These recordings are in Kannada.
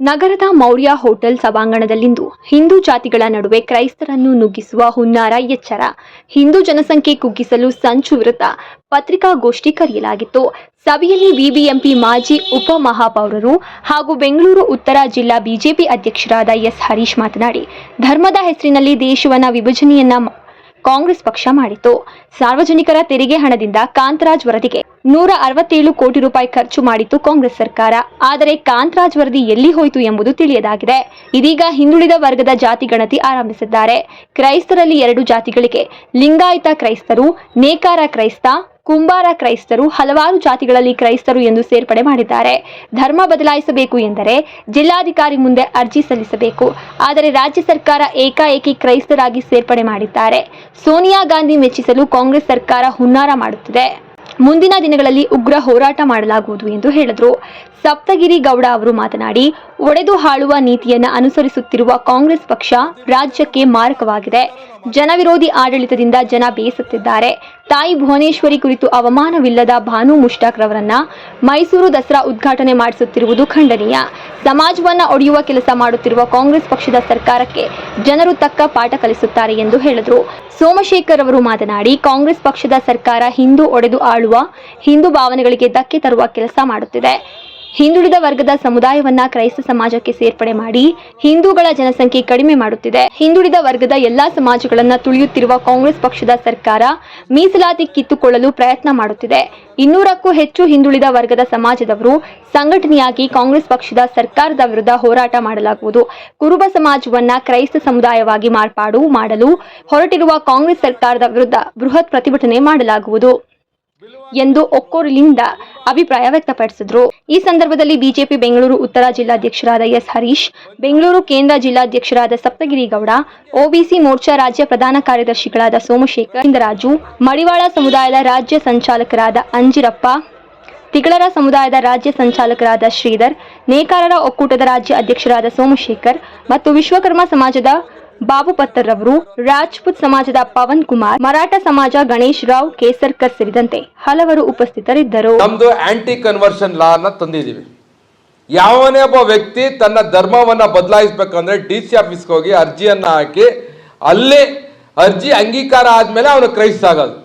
ನಗರದ ಮೌರ್ಯ ಹೋಟೆಲ್ ಸಭಾಂಗಣದಲ್ಲಿಂದು ಹಿಂದೂ ಜಾತಿಗಳ ನಡುವೆ ಕ್ರೈಸ್ತರನ್ನು ನುಗ್ಗಿಸುವ ಹುನ್ನಾರ ಎಚ್ಚರ. ಹಿಂದೂ ಜನಸಂಖ್ಯೆ ಕುಗ್ಗಿಸಲು ಸಂಚು ವಿರುದ್ಧ ಪತ್ರಿಕಾಗೋಷ್ಠಿ ಕರೆಯಲಾಗಿತ್ತು. ಸಭೆಯಲ್ಲಿ ಬಿಬಿಎಂಪಿ ಮಾಜಿ ಉಪಮಹಾಪೌರರು ಹಾಗೂ ಬೆಂಗಳೂರು ಉತ್ತರ ಜಿಲ್ಲಾ ಬಿಜೆಪಿ ಅಧ್ಯಕ್ಷರಾದ ಎಸ್ ಹರೀಶ್ ಮಾತನಾಡಿ, ಧರ್ಮದ ಹೆಸರಿನಲ್ಲಿ ದೇಶವನ್ನ ವಿಭಜನೆಯನ್ನ ಕಾಂಗ್ರೆಸ್ ಪಕ್ಷ ಮಾಡಿತು ಸಾರ್ವಜನಿಕರ ತೆರಿಗೆ ಹಣದಿಂದ ಕಾಂತರಾಜ್ ವರದಿಗೆ ನೂರ ಅರವತ್ತೇಳು ಕೋಟಿ ರೂಪಾಯಿ ಖರ್ಚು ಮಾಡಿತ್ತು ಕಾಂಗ್ರೆಸ್ ಸರ್ಕಾರ. ಆದರೆ ಕಾಂತರಾಜ್ ವರದಿ ಎಲ್ಲಿ ಹೋಯಿತು ಎಂಬುದು ತಿಳಿಯದಾಗಿದೆ. ಇದೀಗ ಹಿಂದುಳಿದ ವರ್ಗದ ಜಾತಿ ಗಣತಿ ಆರಂಭಿಸಿದ್ದಾರೆ. ಕ್ರೈಸ್ತರಲ್ಲಿ ಎರಡು ಜಾತಿಗಳಿಗೆ ಲಿಂಗಾಯತ ಕ್ರೈಸ್ತರು, ನೇಕಾರ ಕ್ರೈಸ್ತ, ಕುಂಬಾರ ಕ್ರೈಸ್ತರು ಹಲವಾರು ಜಾತಿಗಳಲ್ಲಿ ಕ್ರೈಸ್ತರು ಎಂದು ಸೇರ್ಪಡೆ ಮಾಡಿದ್ದಾರೆ. ಧರ್ಮ ಬದಲಾಯಿಸಬೇಕು ಎಂದರೆ ಜಿಲ್ಲಾಧಿಕಾರಿ ಮುಂದೆ ಅರ್ಜಿ ಸಲ್ಲಿಸಬೇಕು. ಆದರೆ ರಾಜ್ಯ ಸರ್ಕಾರ ಏಕಾಏಕಿ ಕ್ರೈಸ್ತರಾಗಿ ಸೇರ್ಪಡೆ ಮಾಡಿದ್ದಾರೆ. ಸೋನಿಯಾ ಗಾಂಧಿ ಮೆಚ್ಚಿಸಲು ಕಾಂಗ್ರೆಸ್ ಸರ್ಕಾರ ಹುನ್ನಾರ ಮಾಡುತ್ತಿದೆ. ಮುಂದಿನ ದಿನಗಳಲ್ಲಿ ಉಗ್ರ ಹೋರಾಟ ಮಾಡಲಾಗುವುದು ಎಂದು ಹೇಳಿದರು. ಸಪ್ತಗಿರಿ ಗೌಡ ಅವರು ಮಾತನಾಡಿ, ಒಡೆದು ಹಾಳುವ ನೀತಿಯನ್ನು ಅನುಸರಿಸುತ್ತಿರುವ ಕಾಂಗ್ರೆಸ್ ಪಕ್ಷ ರಾಜ್ಯಕ್ಕೆ ಮಾರಕವಾಗಿದೆ. ಜನವಿರೋಧಿ ಆಡಳಿತದಿಂದ ಜನ ಬೇಸತ್ತಿದ್ದಾರೆ. ತಾಯಿ ಭುವನೇಶ್ವರಿ ಕುರಿತು ಅವಮಾನವಿಲ್ಲದ ಭಾನು ಮುಷ್ಟಾಕ್ ರವರನ್ನ ಮೈಸೂರು ದಸರಾ ಉದ್ಘಾಟನೆ ಮಾಡಿಸುತ್ತಿರುವುದು ಖಂಡನೀಯ. ಸಮಾಜವನ್ನ ಒಡೆಯುವ ಕೆಲಸ ಮಾಡುತ್ತಿರುವ ಕಾಂಗ್ರೆಸ್ ಪಕ್ಷದ ಸರ್ಕಾರಕ್ಕೆ ಜನರು ತಕ್ಕ ಪಾಠ ಕಲಿಸುತ್ತಾರೆ ಎಂದು ಹೇಳಿದರು. ಸೋಮಶೇಖರ್ ಅವರು ಮಾತನಾಡಿ, ಕಾಂಗ್ರೆಸ್ ಪಕ್ಷದ ಸರ್ಕಾರ ಹಿಂದೂ ಒಡೆದು ಆಳುವ ಹಿಂದೂ ಭಾವನೆಗಳಿಗೆ ಧಕ್ಕೆ ತರುವ ಕೆಲಸ ಮಾಡುತ್ತಿದೆ. ಹಿಂದುಳಿದ ವರ್ಗದ ಸಮುದಾಯವನ್ನ ಕ್ರೈಸ್ತ ಸಮಾಜಕ್ಕೆ ಸೇರ್ಪಡೆ ಮಾಡಿ ಹಿಂದೂಗಳ ಜನಸಂಖ್ಯೆ ಕಡಿಮೆ ಮಾಡುತ್ತಿದೆ. ಹಿಂದುಳಿದ ವರ್ಗದ ಎಲ್ಲಾ ಸಮಾಜಗಳನ್ನ ತುಳಿಯುತ್ತಿರುವ ಕಾಂಗ್ರೆಸ್ ಪಕ್ಷದ ಸರ್ಕಾರ ಮೀಸಲಾತಿ ಕಿತ್ತುಕೊಳ್ಳಲು ಪ್ರಯತ್ನ ಮಾಡುತ್ತಿದೆ. ಇನ್ನೂರಕ್ಕೂ ಹೆಚ್ಚು ಹಿಂದುಳಿದ ವರ್ಗದ ಸಮಾಜದವರು ಸಂಘಟನೆಯಾಗಿ ಕಾಂಗ್ರೆಸ್ ಪಕ್ಷದ ಸರ್ಕಾರದ ವಿರುದ್ಧ ಹೋರಾಟ ಮಾಡಲಾಗುವುದು. ಕುರುಬ ಸಮಾಜವನ್ನ ಕ್ರೈಸ್ತ ಸಮುದಾಯವಾಗಿ ಮಾರ್ಪಾಡು ಮಾಡಲು ಹೊರಟಿರುವ ಕಾಂಗ್ರೆಸ್ ಸರ್ಕಾರದ ವಿರುದ್ಧ ಬೃಹತ್ ಪ್ರತಿಭಟನೆ ಮಾಡಲಾಗುವುದು. ಎಂದು ಒಕ್ಕೊರಲಿನಿಂದ ಅಭಿಪ್ರಾಯ ವ್ಯಕ್ತಪಡಿಸಿದರು. ಈ ಸಂದರ್ಭದಲ್ಲಿ ಬಿಜೆಪಿ ಬೆಂಗಳೂರು ಉತ್ತರ ಜಿಲ್ಲಾಧ್ಯಕ್ಷರಾದ ಎಸ್ ಹರೀಶ್, ಬೆಂಗಳೂರು ಕೇಂದ್ರ ಜಿಲ್ಲಾಧ್ಯಕ್ಷರಾದ ಸಪ್ತಗಿರಿ ಗೌಡ ಒಬಿಸಿ ಮೋರ್ಚಾ ರಾಜ್ಯ ಪ್ರಧಾನ ಕಾರ್ಯದರ್ಶಿಗಳಾದ ಸೋಮಶೇಖರ್ ಇಂದರಾಜು ಮಡಿವಾಳ ಸಮುದಾಯದ ರಾಜ್ಯ ಸಂಚಾಲಕರಾದ ಅಂಜಿರಪ್ಪ, ತಿಗಳರ ಸಮುದಾಯದ ರಾಜ್ಯ ಸಂಚಾಲಕರಾದ ಶ್ರೀಧರ್, ನೇಕಾರರ ಒಕ್ಕೂಟದ ರಾಜ್ಯ ಅಧ್ಯಕ್ಷರಾದ ಸೋಮಶೇಖರ್ ಮತ್ತು ವಿಶ್ವಕರ್ಮ ಸಮಾಜದ ಬಾಬು ಪತ್ತರ್ರವರು ರಾಜ್ಪುತ್ ಸಮಾಜದ ಪವನ್ ಕುಮಾರ್, ಮರಾಠ ಸಮಾಜ ಗಣೇಶ್ ರಾವ್ ಕೇಸರ್ಕರ್ ಸೇರಿದಂತೆ ಹಲವರು ಉಪಸ್ಥಿತರಿದ್ದರು. ನಮ್ದು ಆಂಟಿ ಕನ್ವರ್ಷನ್ ಲಾನ ತಂದಿದ್ದೀವಿ. ಯಾವನೇ ಒಬ್ಬ ವ್ಯಕ್ತಿ ತನ್ನ ಧರ್ಮವನ್ನ ಬದಲಾಯಿಸ್ಬೇಕಂದ್ರೆ ಡಿ ಸಿ ಆಫೀಸ್ಗೆ ಹೋಗಿ ಅರ್ಜಿಯನ್ನ ಹಾಕಿ ಅಲ್ಲಿ ಅರ್ಜಿ ಅಂಗೀಕಾರ ಆದ್ಮೇಲೆ ಅವನು ಕ್ರೈಸ್ತ ಆಗೋದು.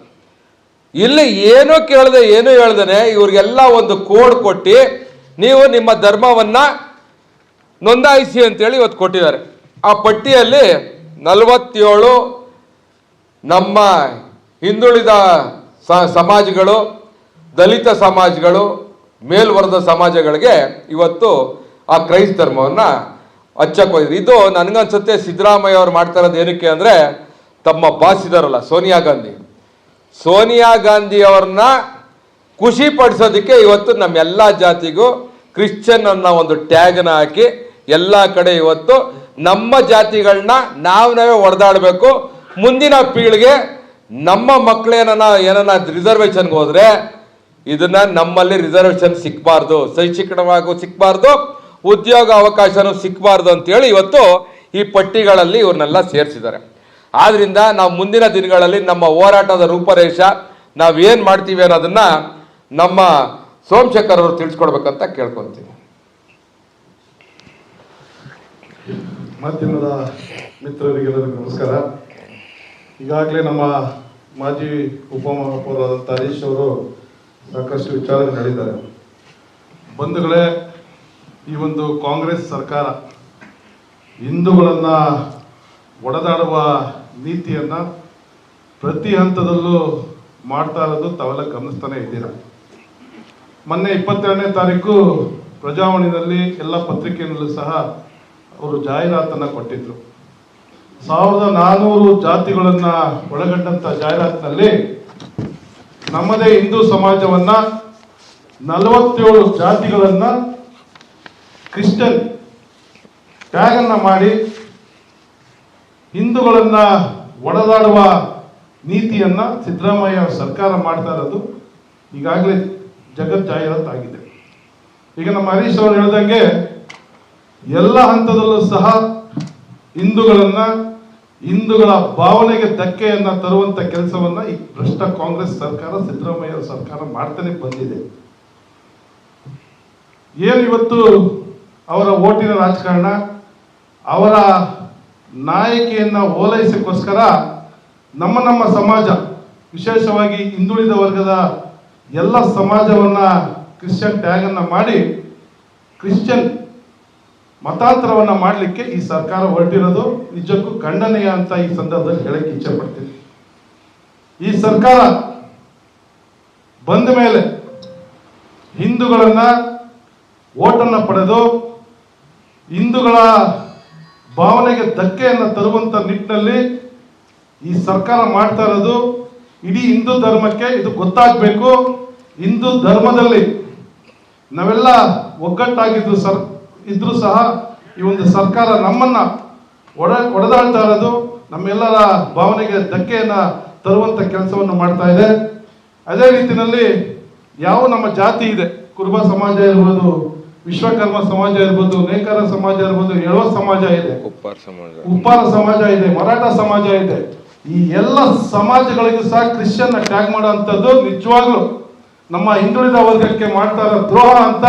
ಇಲ್ಲಿ ಏನೂ ಕೇಳದೆ ಏನು ಹೇಳ್ದೇನೆ ಇವ್ರಿಗೆಲ್ಲ ಒಂದು ಕೋಡ್ ಕೊಟ್ಟು ನೀವು ನಿಮ್ಮ ಧರ್ಮವನ್ನ ನೋಂದಾಯಿಸಿ ಅಂತೇಳಿ ಇವತ್ತು ಕೊಟ್ಟಿದ್ದಾರೆ. ಆ ಪಟ್ಟಿಯಲ್ಲಿ ನಲವತ್ತೇಳು ನಮ್ಮ ಹಿಂದುಳಿದ ಸಮಾಜಗಳು, ದಲಿತ ಸಮಾಜಗಳು ಮೇಲ್ವರ್ಗದ ಸಮಾಜಗಳಿಗೆ ಇವತ್ತು ಆ ಕ್ರೈಸ್ತ ಧರ್ಮವನ್ನು ಹಚ್ಚಕ್ಕೆ ಇದು ನನಗನ್ಸುತ್ತೆ ಸಿದ್ದರಾಮಯ್ಯ ಅವ್ರು ಮಾಡ್ತಾ ಇರೋದು ಏನಕ್ಕೆ ಅಂದರೆ ತಮ್ಮ ಬಾಸ್ ಸೋನಿಯಾ ಗಾಂಧಿ. ಸೋನಿಯಾ ಗಾಂಧಿ ಅವ್ರನ್ನ ಖುಷಿ ಪಡಿಸೋದಕ್ಕೆ ಇವತ್ತು ನಮ್ಮೆಲ್ಲ ಜಾತಿಗೂ ಕ್ರಿಶ್ಚಿಯನ್ ಅನ್ನೋ ಒಂದು ಟ್ಯಾಗ್ನ ಹಾಕಿ ಎಲ್ಲ ಕಡೆ ಇವತ್ತು ನಮ್ಮ ಜಾತಿಗಳನ್ನ ನಾವು ನಾವೇ ಹೊಡೆದಾಡಬೇಕು ಮುಂದಿನ ಪೀಳಿಗೆ ನಮ್ಮ ಮಕ್ಕಳೇನ ಏನನ್ನ ರಿಸರ್ವೇಶನ್ಗೆ ಹೋದ್ರೆ ಇದನ್ನ ನಮ್ಮಲ್ಲಿ ರಿಸರ್ವೇಶನ್ ಸಿಕ್ಕಬಾರ್ದು ಶೈಕ್ಷಣಿಕವಾಗೂ ಸಿಕ್ಕಬಾರ್ದು ಉದ್ಯೋಗ ಅವಕಾಶನೂ ಸಿಕ್ಕಬಾರ್ದು ಅಂತೇಳಿ ಇವತ್ತು ಈ ಪಟ್ಟಿಗಳಲ್ಲಿ ಇವ್ರನ್ನೆಲ್ಲ ಸೇರಿಸಿದ್ದಾರೆ. ಆದ್ರಿಂದ ನಾವು ಮುಂದಿನ ದಿನಗಳಲ್ಲಿ ನಮ್ಮ ಹೋರಾಟದ ರೂಪರೇಷ ನಾವೇನು ಮಾಡ್ತೀವಿ ಅನ್ನೋದನ್ನ ನಮ್ಮ ಸೋಮಶೇಖರ್ ಅವರು ತಿಳಿಸ್ಕೊಡ್ಬೇಕಂತ ಕೇಳ್ಕೊಂತೀವಿ ಮಾಧ್ಯಮದ ಮಿತ್ರರಿಗೆಲ್ಲರಿಗೂ ನಮಸ್ಕಾರ. ಈಗಾಗಲೇ ನಮ್ಮ ಮಾಜಿ ಉಪಮಹಾಪೌರಾದಂಥ ಹರೀಶ್ ಅವರು ಸಾಕಷ್ಟು ವಿಚಾರ ನಡೆದಿದ್ದಾರೆ. ಬಂಧುಗಳೇ ಈ ಒಂದು ಕಾಂಗ್ರೆಸ್ ಸರ್ಕಾರ ಹಿಂದೂಗಳನ್ನು ಒಡೆದಾಡುವ ನೀತಿಯನ್ನು ಪ್ರತಿ ಹಂತದಲ್ಲೂ ಮಾಡ್ತಾ ಇರೋದು ತಾವೆಲ್ಲ ಗಮನಿಸ್ತಾನೆ ಇದ್ದೀರ? ಮೊನ್ನೆ ಇಪ್ಪತ್ತೆರಡನೇ ತಾರೀಕು ಪ್ರಜಾವಾಣಿನಲ್ಲಿ ಎಲ್ಲ ಪತ್ರಿಕೆಯಲ್ಲೂ ಸಹ ಅವರು ಜಾಹೀರಾತನ್ನು ಕೊಟ್ಟಿದ್ರು. ಸಾವಿರದ ನಾನ್ನೂರು ಜಾತಿಗಳನ್ನ ಒಳಗೊಂಡಂತ ಜಾಹೀರಾತಿನಲ್ಲಿ ನಮ್ಮದೇ ಹಿಂದೂ ಸಮಾಜವನ್ನ ನಲವತ್ತೇಳು ಜಾತಿಗಳನ್ನ ಕ್ರಿಶ್ಚಿಯನ್ ಟ್ಯಾಗನ್ನು ಮಾಡಿ ಹಿಂದೂಗಳನ್ನ ಒಡೆದಾಡುವ ನೀತಿಯನ್ನ ಸಿದ್ದರಾಮಯ್ಯ ಸರ್ಕಾರ ಮಾಡ್ತಾ ಇರೋದು ಈಗಾಗಲೇ ಜಗತ್ ಜಾಹೀರಾತಾಗಿದೆ. ಈಗ ನಮ್ಮ ಹರೀಶ್ ಅವರು ಹೇಳ್ದಂಗೆ ಎಲ್ಲ ಹಂತದಲ್ಲೂ ಸಹ ಹಿಂದೂಗಳನ್ನ, ಹಿಂದೂಗಳ ಭಾವನೆಗೆ ಧಕ್ಕೆಯನ್ನ ತರುವಂತ ಕೆಲಸವನ್ನ ಈ ಭ್ರಷ್ಟ ಕಾಂಗ್ರೆಸ್ ಸರ್ಕಾರ, ಸಿದ್ದರಾಮಯ್ಯ ಸರ್ಕಾರ ಮಾಡ್ತಾನೆ ಬಂದಿದೆ. ಏನು ಇವತ್ತು ಅವರ ಓಟಿನ ರಾಜಕಾರಣ? ಅವರ ನಾಯಕಿಯನ್ನು ಓಲೈಸಕ್ಕೋಸ್ಕರ ನಮ್ಮ ನಮ್ಮ ಸಮಾಜ, ವಿಶೇಷವಾಗಿ ಹಿಂದುಳಿದ ವರ್ಗದ ಎಲ್ಲ ಸಮಾಜವನ್ನು ಕ್ರಿಶ್ಚಿಯನ್ ಟ್ಯಾಗನ್ನು ಮಾಡಿ ಕ್ರಿಶ್ಚಿಯನ್ ಮತಾಂತರವನ್ನು ಮಾಡಲಿಕ್ಕೆ ಈ ಸರ್ಕಾರ ಹೊರಟಿರೋದು ನಿಜಕ್ಕೂ ಖಂಡನೀಯ ಅಂತ ಈ ಸಂದರ್ಭದಲ್ಲಿ ಹೇಳಕ್ಕೆ ಇಚ್ಛೆ ಪಡ್ತೀನಿ. ಈ ಸರ್ಕಾರ ಬಂದ ಮೇಲೆ ಹಿಂದೂಗಳನ್ನ ಓಟನ್ನು ಪಡೆದು ಹಿಂದೂಗಳ ಭಾವನೆಗೆ ಧಕ್ಕೆಯನ್ನು ತರುವಂಥ ನಿಟ್ಟಿನಲ್ಲಿ ಈ ಸರ್ಕಾರ ಮಾಡ್ತಾ ಇರೋದು ಇಡೀ ಹಿಂದೂ ಧರ್ಮಕ್ಕೆ ಇದು ಗೊತ್ತಾಗಬೇಕು. ಹಿಂದೂ ಧರ್ಮದಲ್ಲಿ ನಾವೆಲ್ಲ ಒಗ್ಗಟ್ಟಾಗಿದ್ದು ಸರ್ ಇದ್ರೂ ಸಹ ಈ ಒಂದು ಸರ್ಕಾರ ನಮ್ಮನ್ನ ಒಡ ಒಡೆದಾಡ್ತಾ ಇರೋದು ನಮ್ಮೆಲ್ಲರ ಭಾವನೆಗೆ ಧಕ್ಕೆಯನ್ನು ತರುವಂತ ಕೆಲಸವನ್ನು ಮಾಡ್ತಾ ಇದೆ. ಅದೇ ರೀತಿಯಲ್ಲಿ ಯಾವ ನಮ್ಮ ಜಾತಿ ಇದೆ ಕುರುಬ ಸಮಾಜ ಇರ್ಬೋದು ವಿಶ್ವಕರ್ಮ ಸಮಾಜ ಇರ್ಬೋದು ನೇಕಾರ ಸಮಾಜ ಇರ್ಬೋದು ಎಳವ ಸಮಾಜ ಇದೆ. ಉಪ್ಪಾರ ಸಮಾಜ. ಉಪ್ಪಾರ ಸಮಾಜ ಇದೆ ಮರಾಠ ಸಮಾಜ ಇದೆ. ಈ ಎಲ್ಲ ಸಮಾಜಗಳಿಗೂ ಸಹ ಕ್ರಿಶ್ಚಿಯನ್ ಟ್ಯಾಗ್ ಮಾಡುವಂಥದ್ದು ನಿಜವಾಗ್ಲು ನಮ್ಮ ಹಿಂದುಳಿದ ವರ್ಗಕ್ಕೆ ಮಾಡ್ತಾ ಇರೋ ದ್ರೋಹ ಅಂತ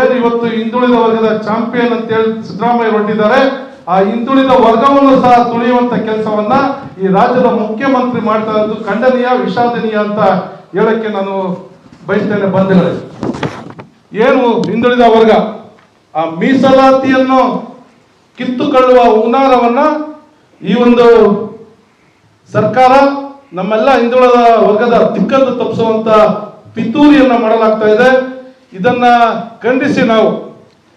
ಏನು ಇವತ್ತು ಹಿಂದುಳಿದ ವರ್ಗದ ಚಾಂಪಿಯನ್ ಅಂತ ಹೇಳಿ ಸಿದ್ದರಾಮಯ್ಯ ಹೊರಟಿದ್ದಾರೆ. ಆ ಹಿಂದುಳಿದ ವರ್ಗವನ್ನು ಸಹ ತುಳಿಯುವಂತ ಕೆಲಸವನ್ನ ಈ ರಾಜ್ಯದ ಮುಖ್ಯಮಂತ್ರಿ ಮಾಡ್ತಾ ಇರೋದು ಖಂಡನೀಯ, ವಿಷಾದನೀಯ ಅಂತ ಹೇಳಕ್ಕೆ ನಾನು ಬಯಸ್ತೇನೆ ಬಂಧುಗಳೇ. ಏನು ಹಿಂದುಳಿದ ವರ್ಗ? ಆ ಮೀಸಲಾತಿಯನ್ನು ಕಿತ್ತುಕೊಳ್ಳುವ ಹುನಾರವನ್ನ ಈ ಒಂದು ಸರ್ಕಾರ ನಮ್ಮೆಲ್ಲ ಹಿಂದುಳಿದ ವರ್ಗದ ದಿಕ್ಕನ್ನು ತಪ್ಪಿಸುವಂತ ಪಿತೂರಿಯನ್ನ ಮಾಡಲಾಗ್ತಾ ಇದೆ. ಇದನ್ನ ಖಂಡಿಸಿ ನಾವು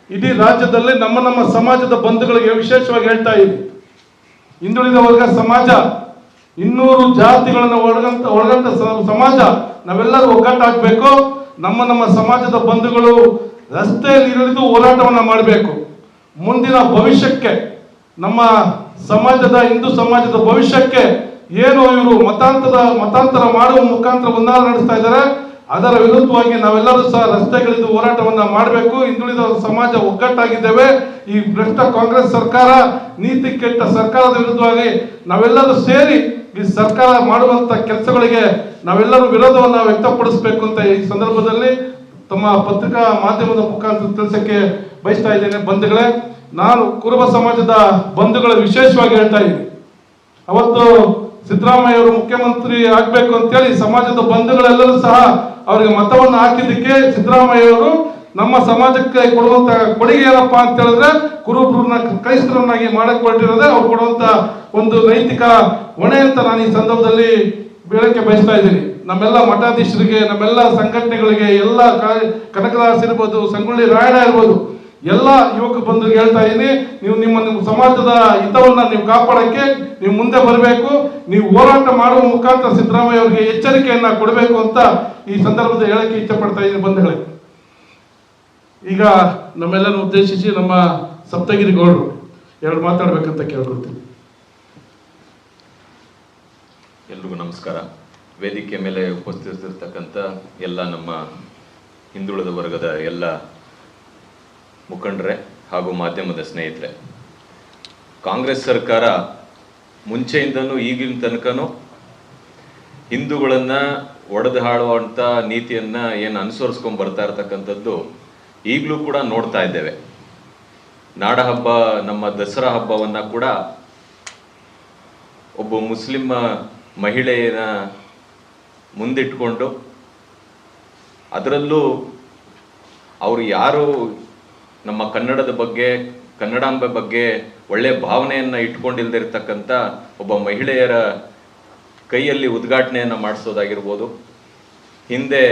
ಇಡೀ ರಾಜ್ಯದಲ್ಲಿ ನಮ್ಮ ನಮ್ಮ ಸಮಾಜದ ಬಂಧುಗಳಿಗೆ ವಿಶೇಷವಾಗಿ ಹೇಳ್ತಾ ಇದ್ದೀವಿ ಹಿಂದುಳಿದ ವರ್ಗ ಸಮಾಜ, ಇನ್ನೂರು ಜಾತಿಗಳನ್ನು ಒಳಗಂತ ಒಳಗಂತ ಸಮಾಜ, ನಾವೆಲ್ಲರೂ ಒಗ್ಗಟ್ಟಾಗಬೇಕು ನಮ್ಮ ನಮ್ಮ ಸಮಾಜದ ಬಂಧುಗಳು ರಸ್ತೆಯಲ್ಲಿ ಇಳಿದು ಹೋರಾಟವನ್ನ ಮಾಡಬೇಕು. ಮುಂದಿನ ಭವಿಷ್ಯಕ್ಕೆ, ನಮ್ಮ ಸಮಾಜದ, ಹಿಂದೂ ಸಮಾಜದ ಭವಿಷ್ಯಕ್ಕೆ ಏನು ಇವರು ಮತಾಂತರ ಮತಾಂತರ ಮಾಡುವ ಮುಖಾಂತರ ಬಂದಾರ ನಡೆಸ್ತಾ ಇದ್ದಾರೆ ಅದರ ವಿರುದ್ಧವಾಗಿ ನಾವೆಲ್ಲರೂ ಸಹ ರಸ್ತೆಗಳಿದ್ದು ಹೋರಾಟವನ್ನ ಮಾಡಬೇಕು. ಹಿಂದುಳಿದ ಸಮಾಜ ಒಗ್ಗಟ್ಟಾಗಿದ್ದೇವೆ. ಈ ಭ್ರಷ್ಟ ಕಾಂಗ್ರೆಸ್ ಸರ್ಕಾರ, ನೀತಿ ಕೆಟ್ಟ ಸರ್ಕಾರದ ವಿರುದ್ಧವಾಗಿ ನಾವೆಲ್ಲರೂ ಸೇರಿ ಈ ಸರ್ಕಾರ ಮಾಡುವಂತ ಕೆಲಸಗಳಿಗೆ ನಾವೆಲ್ಲರೂ ವಿರೋಧವನ್ನ ವ್ಯಕ್ತಪಡಿಸಬೇಕು ಅಂತ ಈ ಸಂದರ್ಭದಲ್ಲಿ ತಮ್ಮ ಪತ್ರಿಕಾ ಮಾಧ್ಯಮದ ಮುಖಾಂತರ ತಿಳಿಸಕ್ಕೆ ಬಯಸ್ತಾ ಇದ್ದೇನೆ ಬಂಧುಗಳೇ. ನಾನು ಕುರುಬ ಸಮಾಜದ ಬಂಧುಗಳ ವಿಶೇಷವಾಗಿ ಹೇಳ್ತಾ ಇದ್ದೀನಿ. ಅವತ್ತು ಸಿದ್ದರಾಮಯ್ಯ ಅವರು ಮುಖ್ಯಮಂತ್ರಿ ಆಗ್ಬೇಕು ಅಂತೇಳಿ ಸಮಾಜದ ಬಂಧುಗಳೆಲ್ಲರೂ ಸಹ ಅವರಿಗೆ ಮತವನ್ನು ಹಾಕಿದ್ದಕ್ಕೆ ಸಿದ್ದರಾಮಯ್ಯ ಅವರು ನಮ್ಮ ಸಮಾಜಕ್ಕೆ ಕೊಡುವಂತ ಕೊಡುಗೆ ಏನಪ್ಪಾ ಅಂತ ಹೇಳಿದ್ರೆ ಕುರುಬ್ರನ್ನ ಕ್ರೈಸ್ತರನ್ನಾಗಿ ಮಾಡಕ್ ಹೊರಟಿರೋದೇ ಅವ್ರು ಕೊಡುವಂತ ಒಂದು ನೈತಿಕ ಹೊಣೆ ಅಂತ ನಾನು ಈ ಸಂದರ್ಭದಲ್ಲಿ ಹೇಳಕ್ಕೆ ಬಯಸ್ತಾ ಇದ್ದೀನಿ. ನಮ್ಮೆಲ್ಲ ಮಠಾಧೀಶರಿಗೆ, ನಮ್ಮೆಲ್ಲ ಸಂಘಟನೆಗಳಿಗೆ, ಎಲ್ಲ ಕನಕದಾಸ್ ಇರ್ಬೋದು, ಸಂಗೊಳ್ಳಿ ರಾಯಣ್ಣ ಇರ್ಬೋದು ಎಲ್ಲ ಯುವಕ ಬಂಧುಗಳಿಗೆ ಹೇಳ್ತಾ ಇದ್ದೀನಿ ನೀವು ನಿಮ್ಮ ನಿಮ್ಮ ಸಮಾಜದ ಹಿತವನ್ನ ನೀವು ಕಾಪಾಡಕ್ಕೆ ನೀವು ಮುಂದೆ ಬರಬೇಕು. ನೀವು ಹೋರಾಟ ಮಾಡುವ ಮುಖಾಂತರ ಸಿದ್ದರಾಮಯ್ಯ ಅವರಿಗೆ ಎಚ್ಚರಿಕೆಯನ್ನ ಕೊಡಬೇಕು ಅಂತ ಈ ಸಂದರ್ಭದಲ್ಲಿ ಹೇಳಕ್ಕೆ ಇಷ್ಟಪಡ್ತಾ ಇದ್ದೀನಿ ಬಂಧುಗಳೇ. ಈಗ ನಮ್ಮೆಲ್ಲರನ್ನು ಉದ್ದೇಶಿಸಿ ನಮ್ಮ ಸಪ್ತಗಿರಿ ಗೌಡರು ಎರಡು ಮಾತಾಡ್ಬೇಕಂತ ಕೇಳ್ಕೊಳ್ತೀನಿ. ಎಲ್ರಿಗೂ ನಮಸ್ಕಾರ. ವೇದಿಕೆ ಮೇಲೆ ಉಪಸ್ಥಿತಿರ್ತಕ್ಕಂಥ ಎಲ್ಲ ನಮ್ಮ ಹಿಂದುಳಿದ ವರ್ಗದ ಎಲ್ಲ ಮುಖಂಡರೇ ಹಾಗೂ ಮಾಧ್ಯಮದ ಸ್ನೇಹಿತರೆ, ಕಾಂಗ್ರೆಸ್ ಸರ್ಕಾರ ಮುಂಚೆಯಿಂದನೂ ಈಗಿನ ತನಕನೂ ಹಿಂದೂಗಳನ್ನು ಒಡೆದು ಹಾಳುವಂಥ ನೀತಿಯನ್ನ ಏನು ಅನುಸರಿಸ್ಕೊಂಡು ಬರ್ತಾ ಇರ್ತಕ್ಕಂಥದ್ದು ಈಗಲೂ ಕೂಡ ನೋಡ್ತಾ ಇದ್ದೇವೆ. ನಾಡ ಹಬ್ಬ ನಮ್ಮ ದಸರಾ ಹಬ್ಬವನ್ನ ಕೂಡ ಒಬ್ಬ ಮುಸ್ಲಿಂ ಮಹಿಳೆಯನ್ನ ಮುಂದಿಟ್ಕೊಂಡು ಅದರಲ್ಲೂ ಅವರು ಯಾರು ನಮ್ಮ ಕನ್ನಡದ ಬಗ್ಗೆ, ಕನ್ನಡಾಂಬೆ ಬಗ್ಗೆ ಒಳ್ಳೆಯ ಭಾವನೆಯನ್ನು ಇಟ್ಕೊಂಡಿಲ್ದಿರ್ತಕ್ಕಂಥ ಒಬ್ಬ ಮಹಿಳೆಯರ ಕೈಯಲ್ಲಿ ಉದ್ಘಾಟನೆಯನ್ನು ಮಾಡಿಸೋದಾಗಿರ್ಬೋದು. ಹಿಂದೆ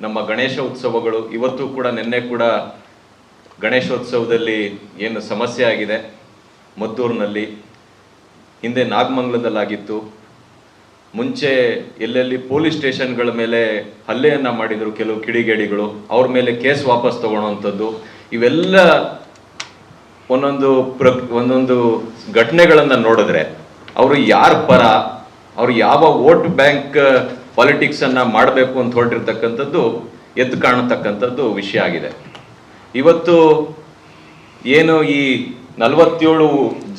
ನಮ್ಮ ಗಣೇಶ ಉತ್ಸವಗಳು, ಇವತ್ತು ಕೂಡ ನಿನ್ನೆ ಕೂಡ ಗಣೇಶೋತ್ಸವದಲ್ಲಿ ಏನು ಸಮಸ್ಯೆ ಆಗಿದೆ ಮದ್ದೂರಿನಲ್ಲಿ. ಹಿಂದೆ ನಾಗಮಂಗಲದಲ್ಲಾಗಿತ್ತು. ಮುಂಚೆ ಎಲ್ಲೆಲ್ಲಿ ಪೊಲೀಸ್ ಸ್ಟೇಷನ್ಗಳ ಮೇಲೆ ಹಲ್ಲೆಯನ್ನು ಮಾಡಿದರು ಕೆಲವು ಕಿಡಿಗೇಡಿಗಳು, ಅವ್ರ ಮೇಲೆ ಕೇಸ್ ವಾಪಸ್ ತಗೊಳ್ಳೋವಂಥದ್ದು ಇವೆಲ್ಲ ಒಂದೊಂದು ಪ್ರ, ಒಂದೊಂದು ಘಟನೆಗಳನ್ನು ನೋಡಿದ್ರೆ ಅವರು ಯಾರ ಪರ, ಅವರು ಯಾವ ವೋಟ್ ಬ್ಯಾಂಕ್ ಪಾಲಿಟಿಕ್ಸನ್ನು ಮಾಡಬೇಕು ಅಂತ ಹೊರಟಿರ್ತಕ್ಕಂಥದ್ದು, ಎದ್ದು ಕಾಣತಕ್ಕಂಥದ್ದು ವಿಷಯ ಆಗಿದೆ. ಇವತ್ತು ಏನು ಈ ನಲವತ್ತೇಳು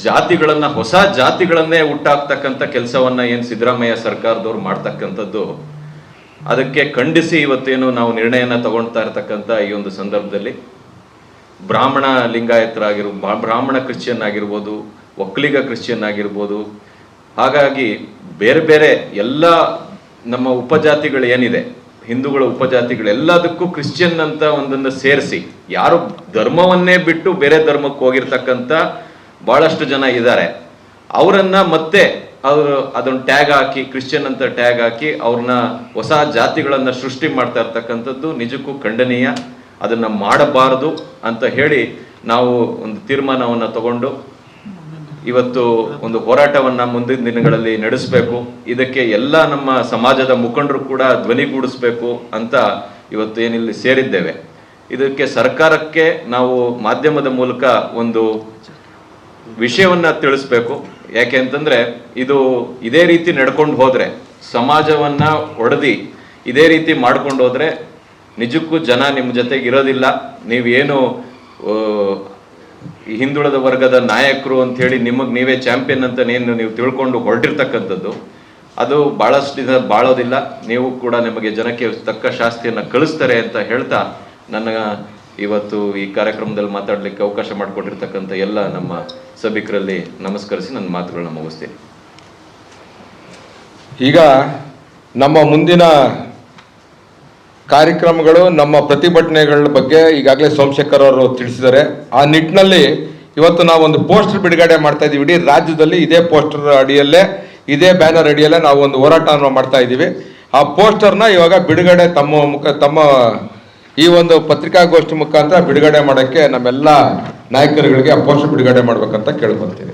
ಜಾತಿಗಳನ್ನು, ಹೊಸ ಜಾತಿಗಳನ್ನೇ ಹುಟ್ಟಾಕ್ತಕ್ಕಂಥ ಕೆಲಸವನ್ನು ಏನು ಸಿದ್ದರಾಮಯ್ಯ ಸರ್ಕಾರದವ್ರು ಮಾಡ್ತಕ್ಕಂಥದ್ದು, ಅದಕ್ಕೆ ಖಂಡಿಸಿ ಇವತ್ತೇನು ನಾವು ನಿರ್ಣಯನ ತಗೊಳ್ತಾ ಇರತಕ್ಕಂಥ ಈ ಒಂದು ಸಂದರ್ಭದಲ್ಲಿ ಬ್ರಾಹ್ಮಣ ಲಿಂಗಾಯತರಾಗಿರ್ ಬ್ರಾಹ್ಮಣ ಕ್ರಿಶ್ಚಿಯನ್ ಆಗಿರ್ಬೋದು ಒಕ್ಕಲಿಗ ಕ್ರಿಶ್ಚಿಯನ್ ಆಗಿರ್ಬೋದು ಹಾಗಾಗಿ ಬೇರೆ ಬೇರೆ ಎಲ್ಲ ನಮ್ಮ ಉಪಜಾತಿಗಳು ಏನಿದೆ, ಹಿಂದೂಗಳ ಉಪಜಾತಿಗಳು ಎಲ್ಲದಕ್ಕೂ ಕ್ರಿಶ್ಚಿಯನ್ ಅಂತ ಒಂದನ್ನು ಸೇರಿಸಿ, ಯಾರು ಧರ್ಮವನ್ನೇ ಬಿಟ್ಟು ಬೇರೆ ಧರ್ಮಕ್ಕೆ ಹೋಗಿರ್ತಕ್ಕಂಥ ಭಾಳಷ್ಟು ಜನ ಇದ್ದಾರೆ. ಅವರನ್ನು ಮತ್ತೆ ಅವರು ಅದನ್ನು ಟ್ಯಾಗ್ ಹಾಕಿ, ಕ್ರಿಶ್ಚಿಯನ್ ಅಂತ ಟ್ಯಾಗ್ ಹಾಕಿ ಅವ್ರನ್ನ ಹೊಸ ಜಾತಿಗಳನ್ನು ಸೃಷ್ಟಿ ಮಾಡ್ತಾ ಇರ್ತಕ್ಕಂಥದ್ದು ನಿಜಕ್ಕೂ ಖಂಡನೀಯ. ಅದನ್ನ ಮಾಡಬಾರದು ಅಂತ ಹೇಳಿ ನಾವು ಒಂದು ತೀರ್ಮಾನವನ್ನು ತಗೊಂಡು ಇವತ್ತು ಒಂದು ಹೋರಾಟವನ್ನ ಮುಂದಿನ ದಿನಗಳಲ್ಲಿ ನಡೆಸಬೇಕು. ಇದಕ್ಕೆ ಎಲ್ಲ ನಮ್ಮ ಸಮಾಜದ ಮುಖಂಡರು ಕೂಡ ಧ್ವನಿಗೂಡಿಸ್ಬೇಕು ಅಂತ ಇವತ್ತು ಏನಿಲ್ಲಿ ಸೇರಿದ್ದೇವೆ. ಇದಕ್ಕೆ ಸರ್ಕಾರಕ್ಕೆ ನಾವು ಮಾಧ್ಯಮದ ಮೂಲಕ ಒಂದು ವಿಷಯವನ್ನ ತಿಳಿಸ್ಬೇಕು. ಯಾಕೆ ಅಂತಂದ್ರೆ ಇದು ಇದೇ ರೀತಿ ನಡ್ಕೊಂಡು ಹೋದರೆ, ಸಮಾಜವನ್ನ ಒಡೆದಿ ಇದೇ ರೀತಿ ಮಾಡ್ಕೊಂಡು ಹೋದ್ರೆ ನಿಜಕ್ಕೂ ಜನ ನಿಮ್ಮ ಜೊತೆಗೆ ಇರೋದಿಲ್ಲ ನೀವೇನು ಹಿಂದುಳಿದ ವರ್ಗದ ನಾಯಕರು ಅಂತ ಹೇಳಿ ನಿಮಗೆ ನೀವೇ ಚಾಂಪಿಯನ್ ಅಂತ ನೀನು ನೀವು ತಿಳ್ಕೊಂಡು ಹೊರಟಿರ್ತಕ್ಕಂಥದ್ದು. ಅದು ಬಹಳಷ್ಟು ದಿನ ಬಾಳೋದಿಲ್ಲ. ನೀವು ಕೂಡ ನಿಮಗೆ ಜನಕ್ಕೆ ತಕ್ಕ ಶಾಸ್ತಿಯನ್ನು ಕಳಿಸ್ತಾರೆ ಅಂತ ಹೇಳ್ತಾ ನನ್ನ ಇವತ್ತು ಈ ಕಾರ್ಯಕ್ರಮದಲ್ಲಿ ಮಾತಾಡಲಿಕ್ಕೆ ಅವಕಾಶ ಮಾಡಿಕೊಟ್ಟಿರ್ತಕ್ಕಂಥ ಎಲ್ಲ ನಮ್ಮ ಸಭಿಕರಲ್ಲಿ ನಮಸ್ಕರಿಸಿ ನನ್ನ ಮಾತುಗಳನ್ನ ಮುಗಿಸ್ತೀನಿ. ಈಗ ನಮ್ಮ ಮುಂದಿನ ಕಾರ್ಯಕ್ರಮಗಳು ನಮ್ಮ ಪ್ರತಿಭಟನೆಗಳ ಬಗ್ಗೆ ಈಗಾಗಲೇ ಸೋಮಶೇಖರ್ ಅವರು ತಿಳಿಸಿದ್ದಾರೆ. ಆ ನಿಟ್ಟಿನಲ್ಲಿ ಇವತ್ತು ನಾವು ಒಂದು ಪೋಸ್ಟರ್ ಬಿಡುಗಡೆ ಮಾಡ್ತಾ ಇದ್ದೀವಿ. ಇಡೀ ರಾಜ್ಯದಲ್ಲಿ ಇದೇ ಪೋಸ್ಟರ್ ಅಡಿಯಲ್ಲೇ, ಇದೇ ಬ್ಯಾನರ್ ಅಡಿಯಲ್ಲೇ ನಾವು ಒಂದು ಹೋರಾಟವನ್ನು ಮಾಡ್ತಾ ಇದ್ದೀವಿ. ಆ ಪೋಸ್ಟರ್ನ ಇವಾಗ ಬಿಡುಗಡೆ ತಮ್ಮ ಮುಖ, ತಮ್ಮ ಈ ಒಂದು ಪತ್ರಿಕಾಗೋಷ್ಠಿ ಮುಖಾಂತರ ಬಿಡುಗಡೆ ಮಾಡೋಕ್ಕೆ ನಮ್ಮೆಲ್ಲ ನಾಯಕರುಗಳಿಗೆ ಆ ಪೋಸ್ಟರ್ ಬಿಡುಗಡೆ ಮಾಡ್ಬೇಕಂತ ಕೇಳ್ಕೊತೀನಿ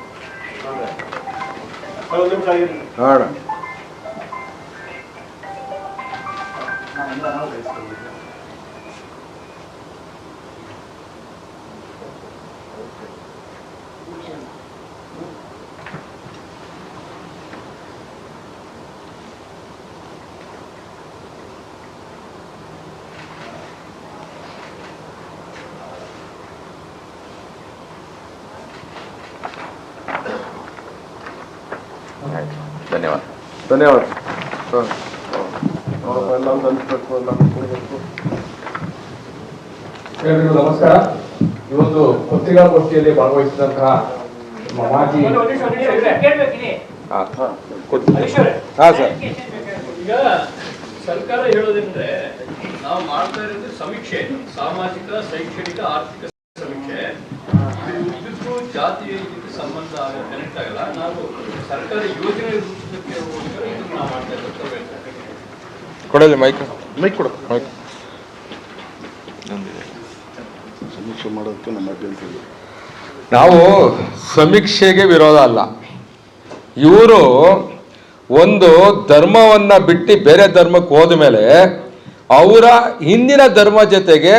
Olha ಆಯ್ತು. ಧನ್ಯವಾದ. ಧನ್ಯವಾದ. ಎಲ್ರಿಗೂ ನಮಸ್ಕಾರ. ಇವತ್ತು ಪತ್ರಿಕಾಗೋಷ್ಠಿಯಲ್ಲಿ ಭಾಗವಹಿಸಿದಂತಹ ಮಾಜಿ ಹಾ. ಕೊಡ್ತೀನಿ. ಹಾ ಸರ್. ಈಗ ಸರ್ಕಾರ ಹೇಳೋದಂದ್ರೆ ನಾವು ಮಾಡ್ತಾ ಇರೋದು ಸಮೀಕ್ಷೆ ಸಾಮಾಜಿಕ ಶೈಕ್ಷಣಿಕ ಆರ್ಥಿಕ ಕೊಡಲಿ ಮೈಕ್ ಮೈಕ್ ಕೊಡು. ಮೈಕ್ ಸಮೀಕ್ಷೆ ಮಾಡೋದಕ್ಕೆ ನಮ್ಮ ಅಭ್ಯಂತರ ನಾವು ಸಮೀಕ್ಷೆಗೆ ವಿರೋಧ ಅಲ್ಲ. ಇವರು ಒಂದು ಧರ್ಮವನ್ನು ಬಿಟ್ಟು ಬೇರೆ ಧರ್ಮಕ್ಕೆ ಹೋದ ಮೇಲೆ ಅವರ ಹಿಂದಿನ ಧರ್ಮ ಜೊತೆಗೆ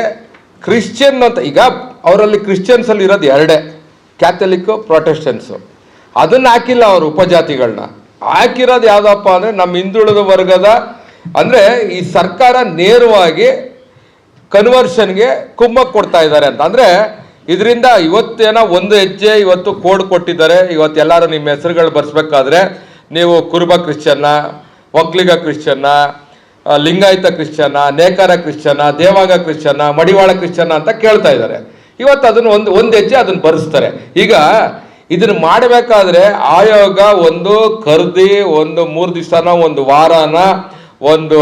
ಕ್ರಿಶ್ಚಿಯನ್ ಅಂತ ಈಗ ಅವರಲ್ಲಿ ಕ್ರಿಶ್ಚಿಯನ್ಸಲ್ಲಿ ಇರೋದು ಎರಡೇ. ಕ್ಯಾಥಲಿಕ್ಕು ಪ್ರೊಟೆಸ್ಟೆನ್ಸು ಅದನ್ನ ಹಾಕಿಲ್ಲ ಅವರು ಉಪಜಾತಿಗಳನ್ನ ಹಾಕಿರೋದು ಯಾವ್ದಪ್ಪ ಅಂದ್ರೆ ನಮ್ಮ ಹಿಂದುಳಿದ ವರ್ಗದ ಅಂದ್ರೆ ಈ ಸರ್ಕಾರ ನೇರವಾಗಿ ಕನ್ವರ್ಷನ್ಗೆ ಕುಮ್ಮಕ್ ಕೊಡ್ತಾ ಇದ್ದಾರೆ ಅಂತ. ಅಂದ್ರೆ ಇದರಿಂದ ಇವತ್ತೇನ ಒಂದು ಹೆಜ್ಜೆ ಇವತ್ತು ಕೋಡ್ ಕೊಟ್ಟಿದ್ದಾರೆ. ಇವತ್ತು ಎಲ್ಲರೂ ನಿಮ್ಮ ಹೆಸರುಗಳು ಬರ್ಸ್ಬೇಕಾದ್ರೆ ನೀವು ಕುರುಬ ಕ್ರಿಶ್ಚಿಯನ್ನ, ಒಕ್ಲಿಗ ಕ್ರಿಶ್ಚಿಯನ್ನ ಲಿಂಗಾಯತ ಕ್ರಿಶ್ಚಿಯನ್ನ, ನೇಕಾರ ಕ್ರಿಶ್ಚಿಯನ್ನ, ದೇವಾಗ ಕ್ರಿಶ್ಚಿಯನ್ನ, ಮಡಿವಾಳ ಕ್ರಿಶ್ಚಿಯನ್ನ ಅಂತ ಕೇಳ್ತಾ ಇದ್ದಾರೆ. ಇವತ್ತು ಅದನ್ನು ಒಂದು ಒಂದು ಹೆಜ್ಜೆ ಅದನ್ನು ಬರೆಸ್ತಾರೆ. ಈಗ ಇದನ್ನ ಮಾಡಬೇಕಾದ್ರೆ ಆಯೋಗ ಒಂದು, ಖರೀದಿ ಒಂದು, ಮೂರು ದಿವಸನ, ಒಂದು ವಾರನ, ಒಂದು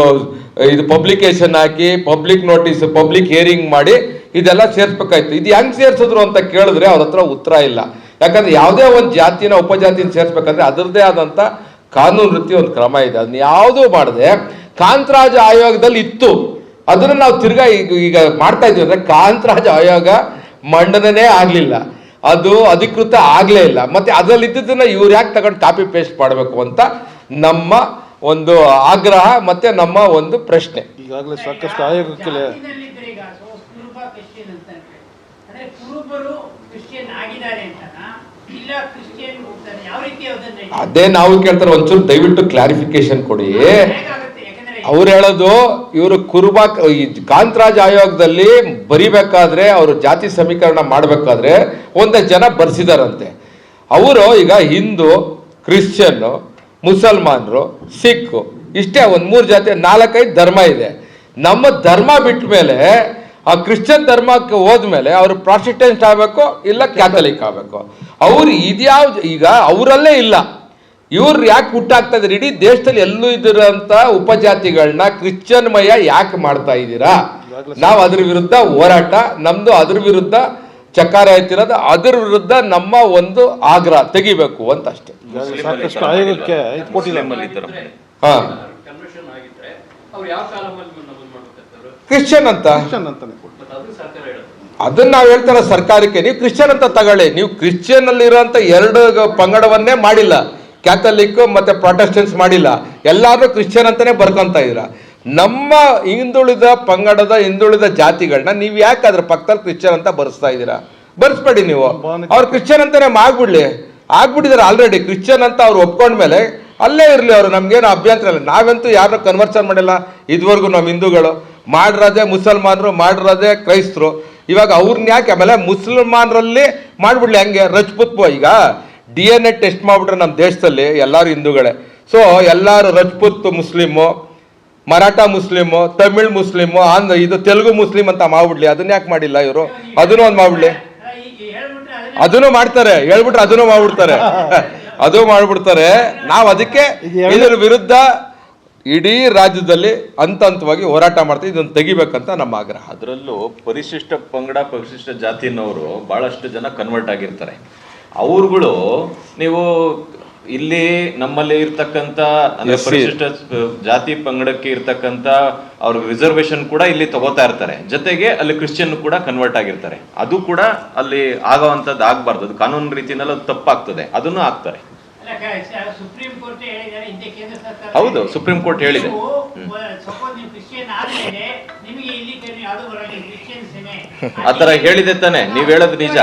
ಇದು ಪಬ್ಲಿಕೇಶನ್ ಹಾಕಿ ಪಬ್ಲಿಕ್ ನೋಟಿಸ್ ಪಬ್ಲಿಕ್ ಹಿಯರಿಂಗ್ ಮಾಡಿ ಇದೆಲ್ಲ ಸೇರ್ಸ್ಬೇಕಾಯ್ತು. ಇದು ಹೆಂಗ್ ಸೇರ್ಸಿದ್ರು ಅಂತ ಕೇಳಿದ್ರೆ ಅವ್ರ ಹತ್ರ ಉತ್ತರ ಇಲ್ಲ. ಯಾಕಂದ್ರೆ ಯಾವುದೇ ಒಂದು ಜಾತಿನ, ಉಪಜಾತಿನ ಸೇರ್ಸ್ಬೇಕಂದ್ರೆ ಅದರದ್ದೇ ಆದಂತ ಕಾನೂನು ರೀತಿ ಒಂದು ಕ್ರಮ ಇದೆ. ಅದನ್ನ ಯಾವುದೂ ಮಾಡದೆ. ಕಾಂತರಾಜ ಆಯೋಗದಲ್ಲಿ ಇತ್ತು. ಅದನ್ನ ನಾವು ತಿರ್ಗಾ ಈಗ ಈಗ ಮಾಡ್ತಾ ಇದೀವಿ ಅಂದ್ರೆ ಕಾಂತರಾಜ ಆಯೋಗ ಮಂಡನೆ ಆಗ್ಲಿಲ್ಲ. ಅದು ಅಧಿಕೃತ ಆಗ್ಲೇ ಇಲ್ಲ. ಮತ್ತೆ ಅದ್ರಲ್ಲಿ ಇದ್ದದನ್ನ ಇವ್ರು ಯಾಕೆ ತಗೊಂಡು ಕಾಪಿ ಪೇಸ್ಟ್ ಮಾಡಬೇಕು ಅಂತ ನಮ್ಮ ಒಂದು ಆಗ್ರಹ ಮತ್ತೆ ನಮ್ಮ ಒಂದು ಪ್ರಶ್ನೆ. ಈಗಾಗಲೇ ಸಾಕಷ್ಟು ಆಯೋಗಕ್ಕೆ ಜಾತಿನಲ್ಲಿದ್ರೆ ಈಗ ಸೊ ಕುರುಬ ಕ್ರಿಶ್ಚಿಯನ್ ಅಂತ ಹೇಳಿ. ಅಂದ್ರೆ ಕುರುಬರು ಕ್ರಿಶ್ಚಿಯನ್ ಆಗಿದ್ದಾರೆ ಅಂತನಾ? ಇಲ್ಲ ಕ್ರಿಶ್ಚಿಯನ್ ಹೋಗ್ತಾರೆ. ಯಾವ ರೀತಿ ಅದನ್ನ ಅದೇ ನಾವು ಕೇಳ್ತಾರೆ ಒಂಚೂರು ದಯವಿಟ್ಟು ಕ್ಲಾರಿಫಿಕೇಶನ್ ಕೊಡಿ. ಅವ್ರು ಹೇಳೋದು, ಇವರು ಕುರುಬ ಈ ಕಾಂತರಾಜ್ ಆಯೋಗದಲ್ಲಿ ಬರಿಬೇಕಾದ್ರೆ ಅವರು ಜಾತಿ ಸಮೀಕರಣ ಮಾಡಬೇಕಾದ್ರೆ ಒಂದೇ ಜನ ಬರ್ಸಿದಾರಂತೆ. ಅವರು ಈಗ ಹಿಂದೂ ಕ್ರಿಶ್ಚಿಯನ್ನು ಮುಸಲ್ಮಾನರು ಸಿಖ್ ಇಷ್ಟೇ ಒಂದು ಮೂರು ಜಾತಿ, ನಾಲ್ಕೈದು ಧರ್ಮ ಇದೆ. ನಮ್ಮ ಧರ್ಮ ಬಿಟ್ಟ ಮೇಲೆ ಆ ಕ್ರಿಶ್ಚಿಯನ್ ಧರ್ಮಕ್ಕೆ ಹೋದ್ಮೇಲೆ ಅವರು ಪ್ರಾಸ್ಟಿಟೆಂಟ್ ಆಗಬೇಕು, ಇಲ್ಲ ಕ್ಯಾಥಲಿಕ್ ಆಗಬೇಕು. ಅವ್ರು ಇದ್ಯಾವ ಈಗ ಅವರಲ್ಲೇ ಇಲ್ಲ. ಇವ್ರು ಯಾಕೆ ಹುಟ್ಟಾಗ್ತಾ ಇದ್ದಾರೆ ಇಡೀ ದೇಶದಲ್ಲಿ ಎಲ್ಲೂ ಇದ್ದಿರೋಂಥ ಉಪಜಾತಿಗಳನ್ನ ಕ್ರಿಶ್ಚಿಯನ್ ಮಯ ಯಾಕೆ ಮಾಡ್ತಾ ಇದ್ದೀರಾ? ನಾವು ಅದ್ರ ವಿರುದ್ಧ ಹೋರಾಟ ನಮ್ದು ಅದ್ರ ವಿರುದ್ಧ ಚಕಾರ ಎತ್ತಿರೋದು ಅದ್ರ ವಿರುದ್ಧ ನಮ್ಮ ಒಂದು ಆಗ್ರಹ ತೆಗಿಬೇಕು ಅಂತ ಅಷ್ಟೇ. ಹಾ. ಕ್ರಿಶ್ಚಿಯನ್ ಅಂತ? ಅದನ್ನ ನಾವು ಹೇಳ್ತಾರ ಸರ್ಕಾರಕ್ಕೆ ನೀವು ಕ್ರಿಶ್ಚಿಯನ್ ಅಂತ ತಗೊಳ್ಳಿ. ನೀವು ಕ್ರಿಶ್ಚಿಯನ್ ಅಲ್ಲಿ ಇರುವಂತ ಎರಡು ಪಂಗಡವನ್ನೇ ಮಾಡಿಲ್ಲ. ಕ್ಯಾಥಲಿಕ್ ಮತ್ತೆ ಪ್ರೊಟೆಸ್ಟೆನ್ಸ್ ಮಾಡಿಲ್ಲ. ಎಲ್ಲರೂ ಕ್ರಿಶ್ಚಿಯನ್ ಅಂತಾನೆ ಬರ್ಕೊಂತ ಇದ್ರ. ನಮ್ಮ ಹಿಂದುಳಿದ ಪಂಗಡದ ಹಿಂದುಳಿದ ಜಾತಿಗಳನ್ನ ನೀವು ಯಾಕೆ ಅದ್ರ ಪಕ್ಕದಲ್ಲಿ ಕ್ರಿಶ್ಚಿಯನ್ ಅಂತ ಬರ್ಸ್ತಾ ಇದ್ದೀರಾ? ಬರ್ಸ್ಬೇಡಿ ನೀವು. ಅವ್ರು ಕ್ರಿಶ್ಚಿಯನ್ ಅಂತಾನೆ ಆಗ್ಬಿಡ್ಲಿ ಆಗ್ಬಿಟ್ಟಿದ್ದಾರೆ ಆಲ್ರೆಡಿ ಕ್ರಿಶ್ಚಿಯನ್ ಅಂತ ಅವ್ರು ಒಪ್ಕೊಂಡ್ಮೇಲೆ ಅಲ್ಲೇ ಇರಲಿ ಅವರು, ನಮ್ಗೇನು ಅಭ್ಯಂತರ ಇಲ್ಲ. ನಾವಂತೂ ಯಾರನ್ನ ಕನ್ವರ್ಷನ್ ಮಾಡಿಲ್ಲ. ಇದುವರೆಗೂ ನಮ್ಮ ಹಿಂದೂಗಳು. ಮಾಡಿರೋದೇ ಮುಸಲ್ಮಾನರು, ಮಾಡಿರೋದೇ ಕ್ರೈಸ್ತರು. ಇವಾಗ ಅವ್ರನ್ನ ಯಾಕೆ ಆಮೇಲೆ ಮುಸಲ್ಮಾನರಲ್ಲಿ ಮಾಡ್ಬಿಡ್ಲಿ ಹಂಗೆ? ರಜಪೂತ್ ಈಗ. ಡಿ ಎನ್ ಎ ಟೆಸ್ಟ್ ಮಾಡಿಬಿಟ್ರೆ ನಮ್ಮ ದೇಶದಲ್ಲಿ ಎಲ್ಲರೂ ಹಿಂದೂಗಳೇ. ಸೊ ಎಲ್ಲರೂ Rajput Muslim Maratha Muslim Tamil Muslim Andhra ಇದು ತೆಲುಗು ಮುಸ್ಲಿಂ ಅಂತ ಮಾಡ್ಬಿಡ್ಲಿ. ಅದನ್ನ ಯಾಕೆ ಮಾಡಿಲ್ಲ ಇವರು? ಅದನ್ನು ಒಂದು ಮಾಡ್ಬಿಡ್ಲಿ. ಈಗ ಹೇಳ್ಬಿಟ್ರೆ ಅದನ್ನ ಅದನ್ನು ಮಾಡ್ತಾರೆ. ಹೇಳ್ಬಿಟ್ರೆ ಅದನ್ನು ಮಾಡ್ಬಿಡ್ತಾರೆ. ಅದು ಮಾಡ್ಬಿಡ್ತಾರೆ. ನಾವು ಅದಕ್ಕೆ ಇದರ ವಿರುದ್ಧ ಇಡೀ ರಾಜ್ಯದಲ್ಲಿ ಹಂತ ಹಂತವಾಗಿ ಹೋರಾಟ ಮಾಡ್ತೀವಿ ಇದನ್ನು ತೆಗಿಬೇಕಂತ ನಮ್ಮ ಆಗ್ರಹ. ಅದರಲ್ಲೂ ಪರಿಶಿಷ್ಟ ಪಂಗಡ ಪರಿಶಿಷ್ಟ ಜಾತಿನವರು ಬಹಳಷ್ಟು ಜನ ಕನ್ವರ್ಟ್ ಆಗಿರ್ತಾರೆ. ಅವ್ರುಗಳು ನೀವು ಇಲ್ಲಿ ನಮ್ಮಲ್ಲಿ ಇರ್ತಕ್ಕಂತ ಅಂದ್ರೆ ಪರಿಶಿಷ್ಟ ಜಾತಿ ಪಂಗಡಕ್ಕೆ ಇರ್ತಕ್ಕಂತ ಅವ್ರ ರಿಸರ್ವೇಶನ್ ಕೂಡ ಇಲ್ಲಿ ತಗೋತಾ ಇರ್ತಾರೆ. ಜೊತೆಗೆ ಅಲ್ಲಿ ಕ್ರಿಶ್ಚಿಯನ್ ಕೂಡ ಕನ್ವರ್ಟ್ ಆಗಿರ್ತಾರೆ. ಅದು ಕೂಡ ಅಲ್ಲಿ ಆಗೋವಂಥದ್ದು ಆಗ್ಬಾರ್ದು. ಅದು ಕಾನೂನು ರೀತಿನಲ್ಲಿ ಅದು ತಪ್ಪಾಗ್ತದೆ. ಅದನ್ನು ಆಗ್ತಾರೆ ಅಲ್ಲ, ಕ- ಸುಪ್ರೀಂ ಕೋರ್ಟ್ ಹೇಳಿದ್ದಾರೆ ಹಿಂದೆ ಕೇಂದ್ರ ಸರ್ಕಾರ ಹೌದು, ಸುಪ್ರೀಂ ಕೋರ್ಟ್ ಹೇಳಿದೆ. ಆ ತರ ಹೇಳಿದೆ ತಾನೆ ನೀವ್ ಹೇಳೋದು ನಿಜ.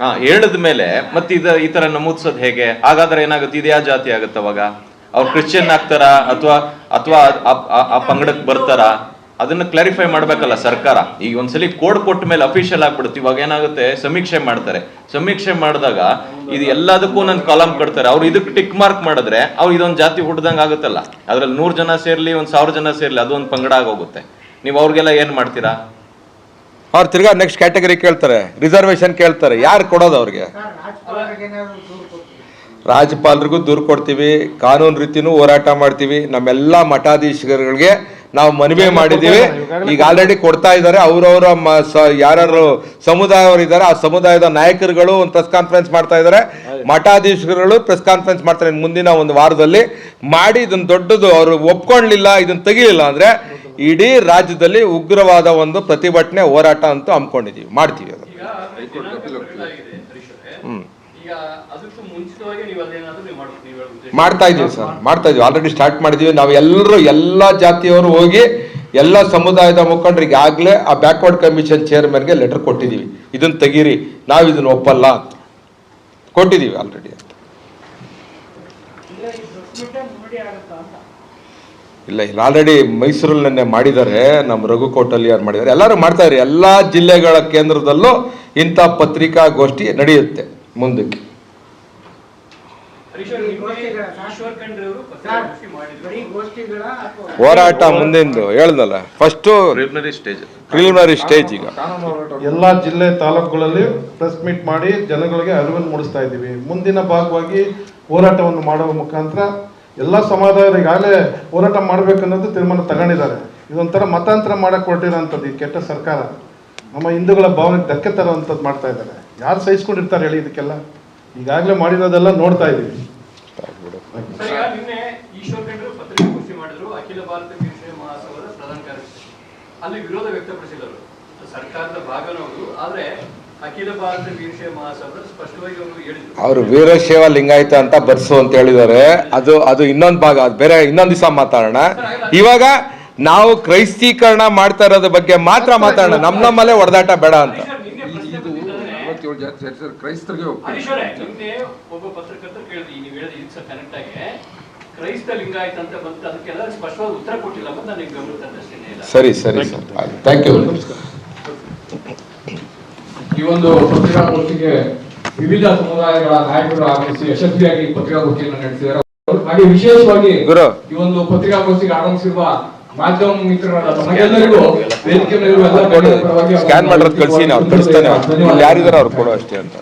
ಹಾ ಹೇಳದ ಮೇಲೆ ಮತ್ತೆ ಇದ ಈ ತರ ನಮೂದ್ಸೋದ್ ಹೇಗೆ? ಹಾಗಾದ್ರೆ ಏನಾಗುತ್ತೆ? ಇದು ಯಾವ ಜಾತಿ ಆಗುತ್ತೆ ಅವಾಗ? ಅವ್ರು ಕ್ರಿಶ್ಚಿಯನ್ ಆಗ್ತಾರ? ಅಥವಾ ಅಥವಾ ಆ ಪಂಗಡಕ್ಕೆ ಬರ್ತಾರ? ಅದನ್ನ ಕ್ಲಾರಿಫೈ ಮಾಡ್ಬೇಕಲ್ಲ ಸರ್ಕಾರ. ಈಗ ಒಂದ್ಸಲಿ ಕೋಡ್ ಕೊಟ್ಟ ಮೇಲೆ ಅಫಿಷಿಯಲ್ ಆಗ್ಬಿಡುತ್ತೆ. ಇವಾಗ ಏನಾಗುತ್ತೆ? ಸಮೀಕ್ಷೆ ಮಾಡ್ತಾರೆ. ಸಮೀಕ್ಷೆ ಮಾಡಿದಾಗ ಇದು ಎಲ್ಲದಕ್ಕೂ ನನ್ನ ಕಾಲಮ್ ಕಟ್ತಾರೆ ಅವ್ರು ಇದಕ್ಕೆ ಟಿಕ್ ಮಾರ್ಕ್ ಮಾಡಿದ್ರೆ ಅವ್ರು ಇದೊಂದು ಜಾತಿ ಹುಡ್ದಂಗ್ ಆಗುತ್ತಲ್ಲ. ಅದ್ರಲ್ಲಿ ನೂರ್ ಜನ ಸೇರ್ಲಿ ಒಂದ್ ಸಾವಿರ ಜನ ಸೇರ್ಲಿ ಅದೊಂದು ಪಂಗಡ ಆಗೋಗುತ್ತೆ. ನೀವು ಅವ್ರಿಗೆಲ್ಲ ಏನು ಮಾಡ್ತೀರಾ? ಅವ್ರು ತಿರ್ಗಾ ನೆಕ್ಸ್ಟ್ ಕ್ಯಾಟಗರಿ ಕೇಳ್ತಾರೆ ರಿಸರ್ವೇಶನ್ ಕೇಳ್ತಾರೆ. ಯಾರು ಕೊಡೋದು ಅವ್ರಿಗೆ? ರಾಜ್ಯಪಾಲರಿಗೂ ದೂರು ಕೊಡ್ತೀವಿ ಕಾನೂನು ರೀತಿನೂ ಹೋರಾಟ ಮಾಡ್ತೀವಿ. ನಮ್ಮೆಲ್ಲ ಮಠಾಧೀಶರುಗಳಿಗೆ ನಾವು ಮನವಿ ಮಾಡಿದ್ದೀವಿ. ಈಗ ಆಲ್ರೆಡಿ ಕೊಡ್ತಾ ಇದ್ದಾರೆ. ಅವರವರ ಯಾರು ಸಮುದಾಯವರು ಇದ್ದಾರೆ ಆ ಸಮುದಾಯದ ನಾಯಕರುಗಳು ಒಂದು ಪ್ರೆಸ್ ಕಾನ್ಫರೆನ್ಸ್ ಮಾಡ್ತಾ ಇದ್ದಾರೆ. ಮಠಾಧೀಶರುಗಳು ಪ್ರೆಸ್ ಕಾನ್ಫರೆನ್ಸ್ ಮಾಡ್ತಾರೆ ಮುಂದಿನ ಒಂದು ವಾರದಲ್ಲಿ. ಮಾಡಿ ಇದನ್ನ ದೊಡ್ಡದು ಅವರು ಒಪ್ಕೊಳ್ಳಿಲ್ಲ ಇದನ್ನ ತೆಗಿಲಿಲ್ಲ ಅಂದ್ರೆ ಇಡೀ ರಾಜ್ಯದಲ್ಲಿ ಉಗ್ರವಾದ ಒಂದು ಪ್ರತಿಭಟನೆ ಹೋರಾಟ ಅಂತೂ ಹಮ್ಮಿಕೊಂಡಿದ್ದೀವಿ ಮಾಡ್ತೀವಿ ಅದು. ನೀವು ಮಾಡ್ತಾ ಇದೀವಿ ಸರ್ ಮಾಡ್ತಾ ಇದೀವಿ ಆಲ್ರೆಡಿ ಸ್ಟಾರ್ಟ್ ಮಾಡಿದೀವಿ ನಾವು ಎಲ್ಲರೂ ಎಲ್ಲ ಜಾತಿಯವರು ಹೋಗಿ ಎಲ್ಲ ಸಮುದಾಯದ ಮುಖಂಡರಿಗೆ ಆಗ್ಲೇ ಆ ಬ್ಯಾಕ್ವರ್ಡ್ ಕಮಿಷನ್ ಚೇರ್ಮನ್ಗೆ ಲೆಟರ್ ಕೊಟ್ಟಿದ್ದೀವಿ. ಇದನ್ನ ತೆಗೀರಿ ನಾವು ಇದನ್ನ ಒಪ್ಪಲ್ಲ ಅಂತ. ಕೊಟ್ಟಿದ್ದೀವಿ ಆಲ್ರೆಡಿ ಅಂತ ನೋಡಿ ಆಗುತ್ತಾ ಅಂತ ಇಲ್ಲ ಇಲ್ಲ. ಆಲ್ರೆಡಿ ಮೈಸೂರಲ್ಲಿ ನೆನ್ನೆ ಮಾಡಿದ್ದಾರೆ. ನಮ್ಮ ರಘುಕೋಟಲ್ಲಿ ಯಾರು ಮಾಡಿದ್ದಾರೆ? ಎಲ್ಲರೂ ಮಾಡ್ತಾ ಇರಿ. ಎಲ್ಲ ಜಿಲ್ಲೆಗಳ ಕೇಂದ್ರದಲ್ಲೂ ಇಂಥ ಪತ್ರಿಕಾಗೋಷ್ಠಿ ನಡೆಯುತ್ತೆ ಮುಂದಕ್ಕೆ. ಹೋರಾಟ ಮುಂದಿಂದು. ಹೇಳ್ದಲ್ಲ. ಫಸ್ಟ್ ಪ್ರಿಲಿಮಿನರಿ ಸ್ಟೇಜ್ ಈಗ. ಎಲ್ಲ ಜಿಲ್ಲೆ ತಾಲೂಕುಗಳಲ್ಲಿ ಪ್ರೆಸ್ ಮೀಟ್ ಮಾಡಿ ಜನಗಳಿಗೆ ಅರಿವನ್ನು ಮೂಡಿಸ್ತಾ ಇದ್ದೀವಿ. ಮುಂದಿನ ಭಾಗವಾಗಿ ಹೋರಾಟವನ್ನು ಮಾಡುವ ಮುಖಾಂತರ ಎಲ್ಲ ಸಮಾಜದವರು ಈಗಾಗಲೇ ಹೋರಾಟ ಮಾಡಬೇಕನ್ನೋದು ತೀರ್ಮಾನ ತಗೊಂಡಿದ್ದಾರೆ. ಇದೊಂಥರ ಮತಾಂತರ ಮಾಡಕ್ಕೆ ಹೊರಟಿರೋಂಥದ್ದು ಈ ಕೆಟ್ಟ ಸರ್ಕಾರ. ನಮ್ಮ ಹಿಂದೂಗಳ ಭಾವನೆಗೆ ಧಕ್ಕೆ ತರುವಂಥದ್ದು ಮಾಡ್ತಾ ಇದ್ದಾರೆ. ಯಾರು ಸಹಿಸ್ಕೊಂಡಿರ್ತಾರೆ ಹೇಳಿ ಇದಕ್ಕೆಲ್ಲ? ಈಗಾಗಲೇ ಮಾಡಿರೋದೆಲ್ಲ ನೋಡ್ತಾ ಇದ್ದೀವಿ. ಅಲ್ಲಿ ವಿರೋಧ ವ್ಯಕ್ತಪಡಿಸಿದರು. ಸರ್ಕಾರದ ಭಾಗನವರು ಆದ್ರೆ ಅವರು ಹೇಳಿದ್ರು. ಅವರು ವೀರಶೈವ ಲಿಂಗಾಯತ ಅಂತ ಬರ್ಸು ಅಂತ ಹೇಳಿದ್ದಾರೆ. ಅದು ಅದು ಇನ್ನೊಂದು ಭಾಗ ಅದು ಬೇರೆ ಇನ್ನೊಂದು ದಿವಸ ಮಾತಾಡೋಣ. ಇವಾಗ ನಾವು ಕ್ರೈಸ್ತೀಕರಣ ಮಾಡ್ತಾ ಇರೋದ್ರ ಬಗ್ಗೆ ಮಾತ್ರ ಮಾತಾಡೋಣ. ನಮ್ಮ ನಮ್ಮಲ್ಲೇ ಹೊಡೆದಾಟ ಬೇಡ ಅಂತ. ಕ್ರೈಸ್ತರಿಗೆ ಒಬ್ಬ ಪತ್ರಕರ್ತರು ಕೇಳಿದ್ರಿ ನೀವು ಹೇಳಿದ ಇದಕ್ಕೆ ಕನೆಕ್ಟ್ ಆಗಿ. ಕ್ರೈಸ್ತ ಲಿಂಗಾಯತ ಅಂತ ಬಂತು. ಅದಕ್ಕೆಲ್ಲ ಸ್ಪಷ್ಟವಾಗಿ ಉತ್ತರ ಕೊಟ್ಟಿಲ್ಲ. ಅಂತ ನನಗೆ ಗಮನ ತಂದಷ್ಟೇ ಸರಿ ಸರಿ ಸರ್. ಥ್ಯಾಂಕ್ ಯು ಈ ಒಂದು ಪತ್ರಿಕಾಗೋಷ್ಠಿಗೆ ವಿವಿಧ ಸಮುದಾಯಗಳ ನಾಯಕರು ಆಗಮಿಸಿ ಯಶಸ್ವಿಯಾಗಿ ಪತ್ರಿಕಾಗೋಷ್ಠಿಯನ್ನು ನಡೆಸಿದ್ದಾರೆ ಹಾಗೆ ವಿಶೇಷವಾಗಿ. ಈ ಒಂದು ಪತ್ರಿಕಾಗೋಷ್ಠಿಗೆ ಆಗಮಿಸಿರುವ ಮಾಧ್ಯಮ ಮಿತ್ರರಾದ ತಮಗೆಲ್ಲರಿಗೂ ವೇದಿಕೆ ಮೇಲೆ ಎಲ್ಲ ಸ್ಕ್ಯಾನ್ ಮಾಡಿರೋದು ಕಳ್ಸಿ ನಾವು ಕಳಿಸ್ತಾನೆ. ಯಾರಿದಾರೋ ಅವ್ರು ಕೊಡೋ ಅಷ್ಟೇ ಅಂತ